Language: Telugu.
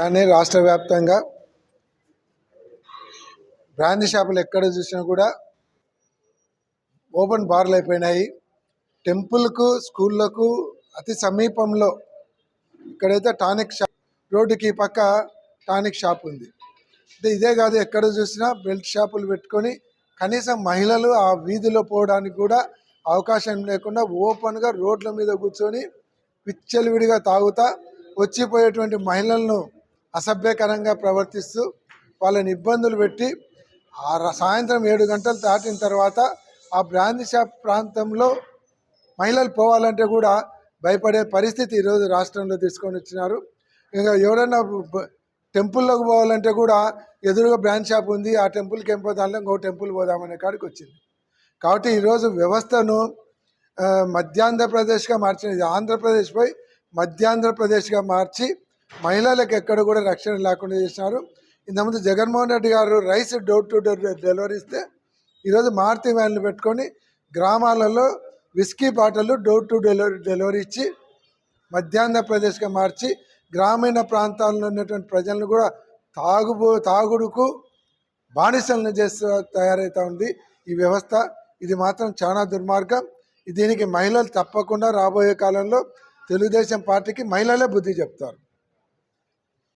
కానీ రాష్ట్ర వ్యాప్తంగా బ్రాండ్ షాపులు ఎక్కడ చూసినా కూడా ఓపెన్ బార్లు అయిపోయినాయి. టెంపుల్కు స్కూళ్ళకు అతి సమీపంలో ఇక్కడైతే టానిక్ షాప్ రోడ్డుకి పక్క టానిక్ షాప్ ఉంది. అంటే ఇదే కాదు ఎక్కడ చూసినా బెల్ట్ షాపులు పెట్టుకొని కనీసం మహిళలు ఆ వీధిలో పోవడానికి కూడా అవకాశం లేకుండా ఓపెన్గా రోడ్ల మీద కూర్చొని విచ్చలవిడిగా తాగుతా వచ్చిపోయేటువంటి మహిళలను అసభ్యకరంగా ప్రవర్తిస్తూ వాళ్ళని ఇబ్బందులు పెట్టి ఆ ర- సాయంత్రం ఏడు గంటలు దాటిన తర్వాత ఆ బ్రాందీ షాప్ ప్రాంతంలో మహిళలు పోవాలంటే కూడా భయపడే పరిస్థితి ఈరోజు రాష్ట్రంలో తీసుకొని వచ్చినారు. ఇంకా ఎవడన్నా టెంపుల్లోకి పోవాలంటే కూడా ఎదురుగా బ్రాంచ్ షాప్ ఉంది ఆ టెంపుల్కి ఏం పోదాం ఇంకో టెంపుల్ పోదామనే కాడికి వచ్చింది. కాబట్టి ఈరోజు వ్యవస్థను మధ్యాంధ్రప్రదేశ్గా మార్చినది ఆంధ్రప్రదేశ్ పోయి మధ్యాంధ్రప్రదేశ్గా మార్చి మహిళలకు ఎక్కడ కూడా రక్షణ లేకుండా చేసినారు. ఇంతకుముందు జగన్మోహన్ రెడ్డి గారు rice door to door delivery ఇస్తే ఈరోజు మారుతి వ్యాన్లు పెట్టుకొని గ్రామాలలో విస్కీ బాటలు డోర్ టు డెలివరీ డెలివరీ ఇచ్చి మధ్యాహ్న ప్రదేశ్గా మార్చి గ్రామీణ ప్రాంతాల్లో ఉన్నటువంటి ప్రజలను కూడా తాగుబో తాగుడుకు బానిసలను చేస్తూ తయారవుతూ ఉంది ఈ వ్యవస్థ. ఇది మాత్రం చాలా దుర్మార్గం. దీనికి మహిళలు తప్పకుండా రాబోయే కాలంలో తెలుగుదేశం పార్టీకి మహిళలే బుద్ధి చెప్తారు.